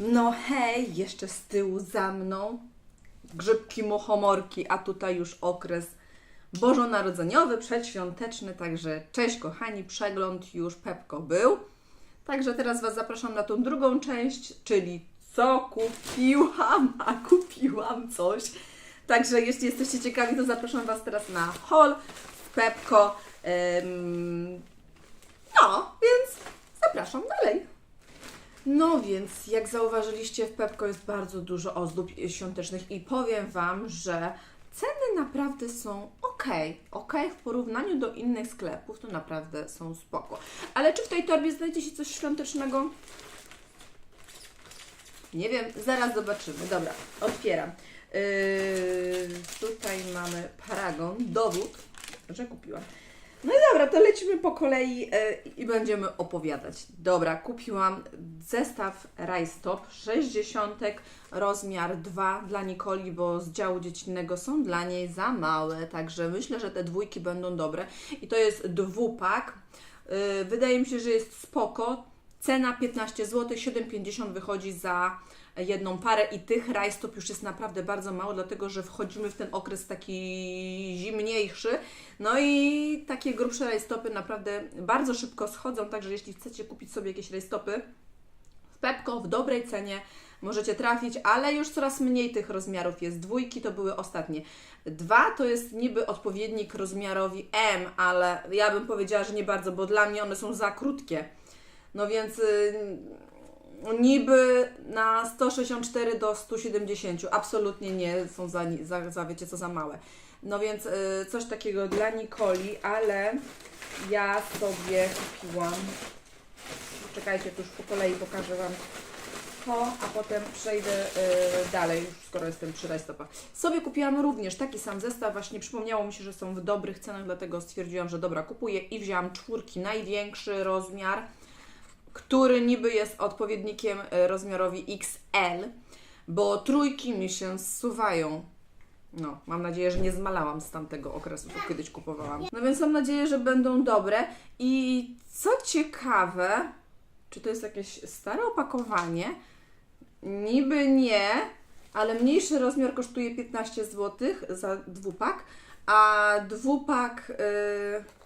No hej, jeszcze z tyłu za mną grzybki muchomorki, a tutaj już okres bożonarodzeniowy, przedświąteczny, także cześć kochani, przegląd już Pepko był. Także teraz Was zapraszam na tą drugą część, czyli co kupiłam, a kupiłam coś. Także jeśli jesteście ciekawi, to zapraszam Was teraz na haul Pepko. No, więc zapraszam dalej. No więc, jak zauważyliście, w Pepko jest bardzo dużo ozdób świątecznych i powiem Wam, że ceny naprawdę są ok. Ok, w porównaniu do innych sklepów to naprawdę są spoko. Ale czy w tej torbie znajdzie się coś świątecznego? Nie wiem, zaraz zobaczymy. Dobra, otwieram. Yy, tutaj mamy paragon, dowód, że kupiłam. No i dobra, to lecimy po kolei e, i będziemy opowiadać. Dobra, kupiłam zestaw Rajstop 60, rozmiar 2 dla Nikoli, bo z działu dziecinnego są dla niej za małe, także myślę, że te dwójki będą dobre. I to jest dwupak. E, Wydaje mi się, że jest spoko. Cena 15 zł, 7,50 wychodzi za jedną parę i tych rajstop już jest naprawdę bardzo mało, dlatego że wchodzimy w ten okres taki zimniejszy. No i takie grubsze rajstopy naprawdę bardzo szybko schodzą, także jeśli chcecie kupić sobie jakieś rajstopy w Pepko w dobrej cenie możecie trafić, ale już coraz mniej tych rozmiarów jest. Dwójki to były ostatnie. Dwa to jest niby odpowiednik rozmiarowi M, ale ja bym powiedziała, że nie bardzo, bo dla mnie one są za krótkie. No więc y, niby na 164 do 170, absolutnie nie są za, za, za wiecie co, za małe. No więc y, coś takiego dla Nikoli, ale ja sobie kupiłam, czekajcie, tu już po kolei pokażę Wam to, a potem przejdę y, dalej, już skoro jestem przy rajstopach. Sobie kupiłam również taki sam zestaw, właśnie przypomniało mi się, że są w dobrych cenach, dlatego stwierdziłam, że dobra, kupuję i wzięłam czwórki, największy rozmiar, który niby jest odpowiednikiem y, rozmiarowi XL, bo trójki mi się zsuwają. No, mam nadzieję, że nie zmalałam z tamtego okresu, co kiedyś kupowałam. No więc mam nadzieję, że będą dobre. I co ciekawe, czy to jest jakieś stare opakowanie? Niby nie, ale mniejszy rozmiar kosztuje 15 zł za dwupak, a dwupak. Yy...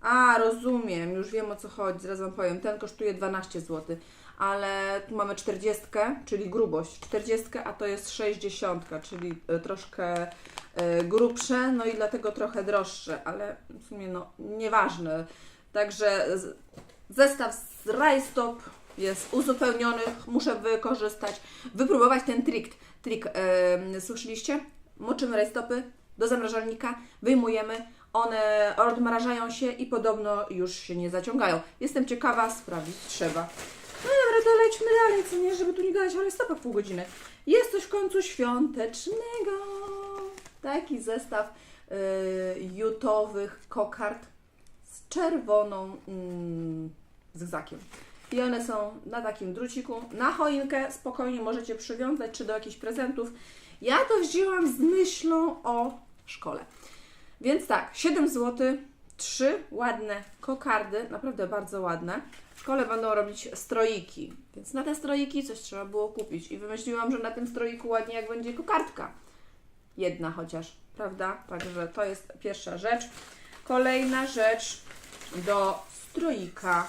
A, rozumiem, już wiem o co chodzi, zaraz Wam powiem. Ten kosztuje 12 zł, ale tu mamy 40, czyli grubość 40, a to jest 60, czyli y, troszkę y, grubsze, no i dlatego trochę droższe, ale w sumie no nieważne. Także zestaw z rajstop jest uzupełniony, muszę wykorzystać, wypróbować ten trik. Trik, yy, słyszeliście? Moczymy rajstopy do zamrażalnika, wyjmujemy, one odmrażają się i podobno już się nie zaciągają. Jestem ciekawa, sprawdzić trzeba. No dobra, to lećmy dalej, co nie, żeby tu nie gadać o rajstopach pół godziny. Jest coś w końcu świątecznego. Taki zestaw yy, jutowych kokard z czerwoną mm, zygzakiem. I one są na takim druciku. Na choinkę spokojnie możecie przywiązać, czy do jakichś prezentów. Ja to wzięłam z myślą o szkole. Więc tak, 7 zł, trzy ładne kokardy, naprawdę bardzo ładne. W szkole będą robić stroiki, więc na te stroiki coś trzeba było kupić. I wymyśliłam, że na tym stroiku ładnie jak będzie kokardka. Jedna chociaż, prawda? Także to jest pierwsza rzecz. Kolejna rzecz do stroika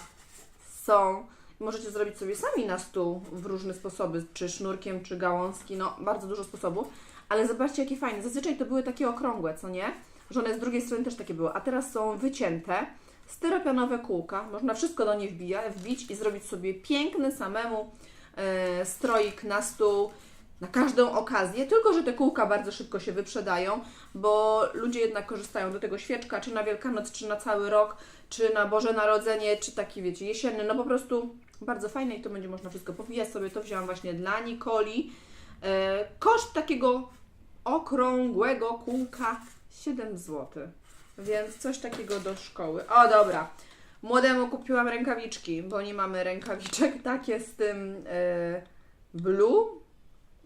są. Możecie zrobić sobie sami na stół w różne sposoby, czy sznurkiem, czy gałązki, no bardzo dużo sposobów. Ale zobaczcie, jakie fajne. Zazwyczaj to były takie okrągłe, co nie? Że one z drugiej strony też takie były, a teraz są wycięte, styropianowe kółka. Można wszystko do niej wbija, wbić i zrobić sobie piękny samemu e, stroik na stół na każdą okazję, tylko że te kółka bardzo szybko się wyprzedają, bo ludzie jednak korzystają do tego świeczka, czy na Wielkanoc, czy na cały rok, czy na Boże Narodzenie, czy taki, wiecie, jesienny, no po prostu bardzo fajne i to będzie można wszystko powijać sobie. To wzięłam właśnie dla Nikoli. E, koszt takiego okrągłego kółka 7 zł, więc coś takiego do szkoły. O, dobra. Młodemu kupiłam rękawiczki, bo nie mamy rękawiczek takie z tym e, blue.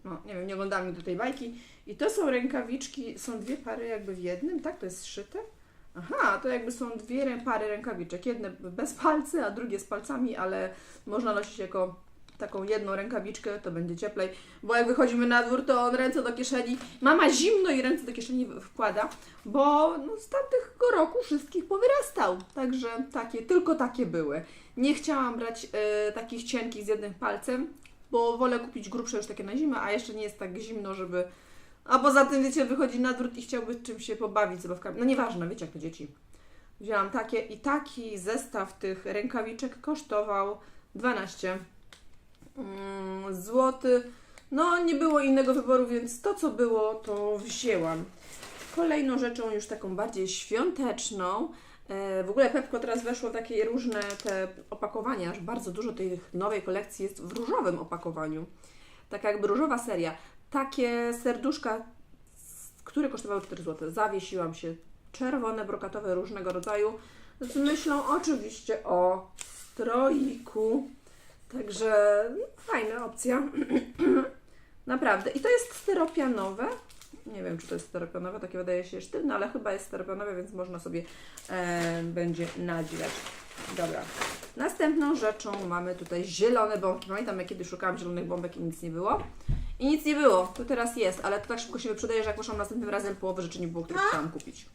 No, nie wiem, nie oglądałam nigdy tej bajki. I to są rękawiczki, są dwie pary jakby w jednym, tak? To jest szyte? Aha, to jakby są dwie pary rękawiczek. Jedne bez palcy, a drugie z palcami, ale można nosić jako taką jedną rękawiczkę, to będzie cieplej, bo jak wychodzimy na dwór, to on ręce do kieszeni, mama zimno i ręce do kieszeni wkłada, bo no, z tamtego roku wszystkich powyrastał, także takie, tylko takie były. Nie chciałam brać e, takich cienkich z jednym palcem, bo wolę kupić grubsze już takie na zimę, a jeszcze nie jest tak zimno, żeby... A poza tym, wiecie, wychodzi na dwór i chciałby czymś się pobawić zabawkami. No nieważne, wiecie jak to dzieci. Wzięłam takie i taki zestaw tych rękawiczek kosztował 12 mm, zł. No nie było innego wyboru, więc to co było, to wzięłam. Kolejną rzeczą już taką bardziej świąteczną. e, W ogóle Pepko teraz weszło takie różne te opakowania, aż bardzo dużo tej nowej kolekcji jest w różowym opakowaniu. Taka jakby różowa seria. Takie serduszka, które kosztowały 4 zł. Zawiesiłam się. Czerwone, brokatowe, różnego rodzaju. Z myślą oczywiście o stroiku. Także no, fajna opcja. Naprawdę. I to jest styropianowe. Nie wiem, czy to jest styropianowe, takie wydaje się sztywne, ale chyba jest styropianowe, więc można sobie e, będzie nadziać. Dobra. Następną rzeczą mamy tutaj zielone bombki. Pamiętam, jak kiedyś szukałam zielonych bombek i nic nie było. I nic nie było. To teraz jest, ale to tak szybko się wyprzedaje, że jak poszłam następnym razem, połowy rzeczy nie było, które chciałam kupić.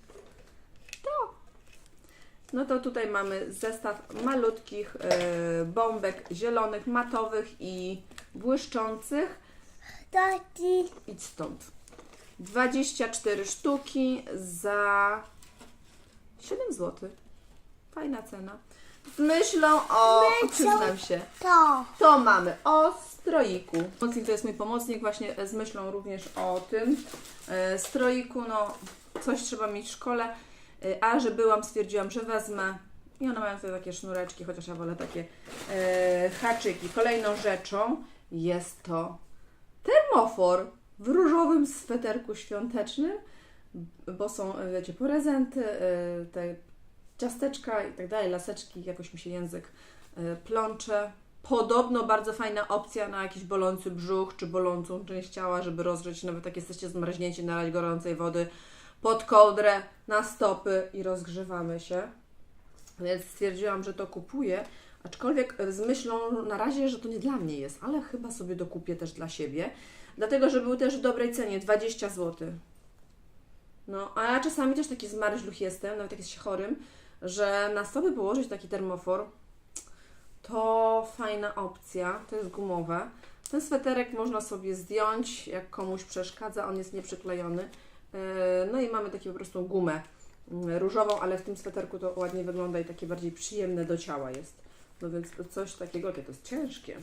No to tutaj mamy zestaw malutkich e, bombek zielonych, matowych i błyszczących. Tati. Idź stąd. 24 sztuki za 7 zł. Fajna cena. Z myślą o. Myślą- Przyznam się. To. To mamy o stroiku. Pomocnik to jest mój pomocnik, właśnie z myślą również o tym e, stroiku. No, coś trzeba mieć w szkole. E, A że byłam, stwierdziłam, że wezmę. I one mają tutaj takie sznureczki, chociaż ja wolę takie e, haczyki. Kolejną rzeczą jest to termofor w różowym sweterku świątecznym, bo są, wiecie, prezenty, e, te ciasteczka i tak dalej, laseczki, jakoś mi się język e, plącze. Podobno bardzo fajna opcja na jakiś bolący brzuch czy bolącą część ciała, żeby rozgrzeć, nawet jak jesteście zmarznięci, nalać gorącej wody pod kołdrę, na stopy i rozgrzewamy się. Więc stwierdziłam, że to kupuję, aczkolwiek z myślą na razie, że to nie dla mnie jest, ale chyba sobie dokupię też dla siebie, dlatego, że był też w dobrej cenie, 20 zł. No, a ja czasami też taki zmarzluch jestem, nawet jak się chorym, że na stopy położyć taki termofor, to fajna opcja, to jest gumowe. Ten sweterek można sobie zdjąć, jak komuś przeszkadza, on jest nieprzyklejony. Yy, No i mamy taką po prostu gumę mm, różową, ale w tym sweterku to ładnie wygląda i takie bardziej przyjemne do ciała jest. No więc coś takiego, to jest ciężkie.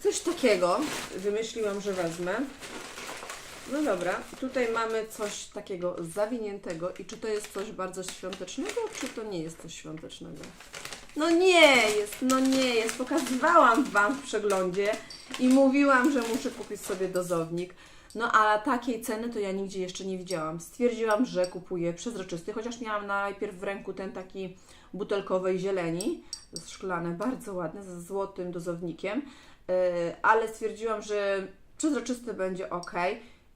Coś takiego wymyśliłam, że wezmę. No dobra, tutaj mamy coś takiego zawiniętego i czy to jest coś bardzo świątecznego, czy to nie jest coś świątecznego? No nie jest, no nie jest. Pokazywałam Wam w przeglądzie i mówiłam, że muszę kupić sobie dozownik. No ale takiej ceny to ja nigdzie jeszcze nie widziałam. Stwierdziłam, że kupuję przezroczysty, chociaż miałam najpierw w ręku ten taki butelkowej zieleni, szklane, bardzo ładne, ze złotym dozownikiem, yy, ale stwierdziłam, że przezroczysty będzie ok.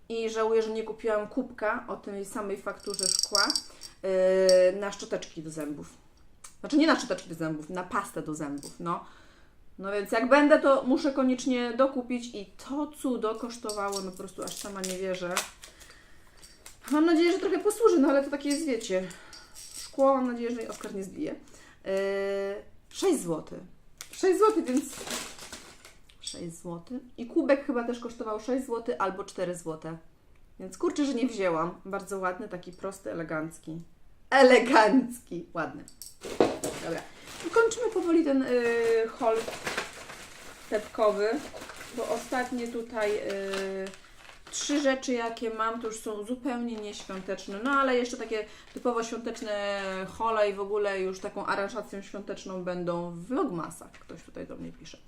I żałuję, że nie kupiłam kubka o tej samej fakturze szkła yy, na szczoteczki do zębów. Znaczy nie na szczoteczki do zębów, na pastę do zębów, no. No więc jak będę, to muszę koniecznie dokupić i to cudo kosztowało, no po prostu aż sama nie wierzę. Mam nadzieję, że trochę posłuży, no ale to takie jest, wiecie, szkło, mam nadzieję, że Oskar nie zbije. Yy, 6 zł. 6 zł, więc 6 zł. I kubek chyba też kosztował 6 zł albo 4 zł. Więc kurczę, że nie wzięłam. Bardzo ładny, taki prosty, elegancki. Elegancki, ładny. Dobra. Kończymy powoli ten yy, haul pepkowy, bo ostatnie tutaj yy, trzy rzeczy, jakie mam, to już są zupełnie nieświąteczne. No ale jeszcze takie typowo świąteczne hole i w ogóle już taką aranżacją świąteczną będą w vlogmasach. Ktoś tutaj do mnie pisze.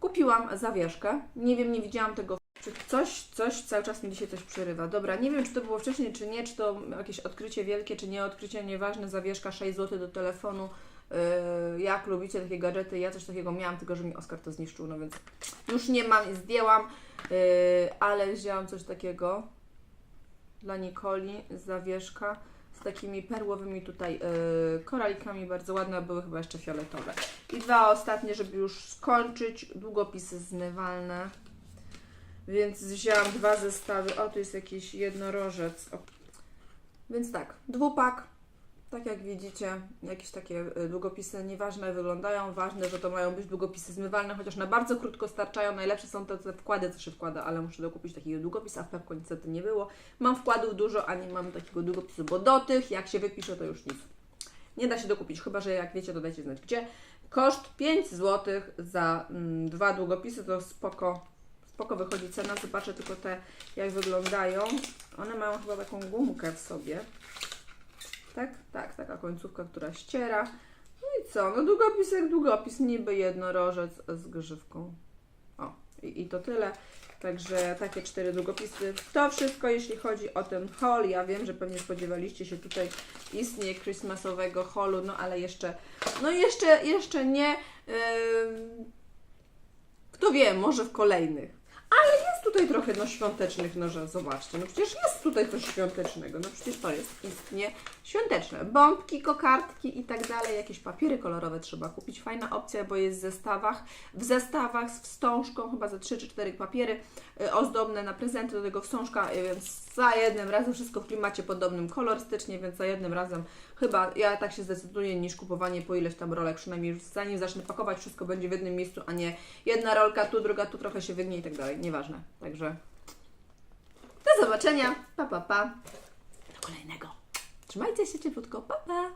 Kupiłam zawieszkę. Nie wiem, nie widziałam tego. Coś, coś, cały czas mi dzisiaj coś przerywa. Dobra, nie wiem, czy to było wcześniej, czy nie, czy to jakieś odkrycie wielkie, czy nie odkrycie, nieważne, zawieszka 6 zł do telefonu. Yy, jak lubicie takie gadżety, ja coś takiego miałam, tylko że mi Oskar to zniszczył, no więc już nie mam zdjęłam, yy, ale wzięłam coś takiego dla Nikoli, zawieszka z takimi perłowymi tutaj yy, koralikami, bardzo ładne, były chyba jeszcze fioletowe. I dwa ostatnie, żeby już skończyć, długopisy zmywalne. Więc wzięłam dwa zestawy. O, tu jest jakiś jednorożec. O. Więc tak, dwupak. Tak jak widzicie, jakieś takie y, długopisy nieważne wyglądają, ważne, że to mają być długopisy zmywalne, chociaż na bardzo krótko starczają. Najlepsze są te, te wkłady, co się wkłada, ale muszę dokupić takiego długopisa, a w Pepko niestety nie było. Mam wkładów dużo, a nie mam takiego długopisu, bo do tych, jak się wypisze, to już nic. Nie da się dokupić, chyba że jak wiecie, to dajcie znać gdzie. Koszt 5 zł za mm, dwa długopisy, to spoko, spoko wychodzi cena. Zobaczę tylko te, jak wyglądają. One mają chyba taką gumkę w sobie. Tak? Tak, taka końcówka, która ściera. No i co? No długopis jak długopis, niby jednorożec z grzywką. O, i, i to tyle. Także takie cztery długopisy. To wszystko, jeśli chodzi o ten haul. Ja wiem, że pewnie spodziewaliście się tutaj istnieje Christmasowego holu, no ale jeszcze, no jeszcze, jeszcze nie. Ym, kto wie, może w kolejnych. Ale jest tutaj trochę no świątecznych, no że zobaczcie, no przecież jest tutaj coś świątecznego, no przecież to jest istnie świąteczne. Bombki, kokardki i tak dalej, jakieś papiery kolorowe trzeba kupić. Fajna opcja, bo jest w zestawach, w zestawach z wstążką, chyba za 3 czy 4 papiery y, ozdobne na prezenty, do tego wstążka, y, więc za jednym razem wszystko w klimacie podobnym kolorystycznie, więc za jednym razem chyba ja tak się zdecyduję niż kupowanie po ileś tam rolek, przynajmniej zanim zacznę pakować, wszystko będzie w jednym miejscu, a nie jedna rolka tu, druga tu, trochę się wygnie i tak dalej, nieważne. Także do zobaczenia, pa pa pa, do kolejnego. Trzymajcie się cieplutko, pa pa!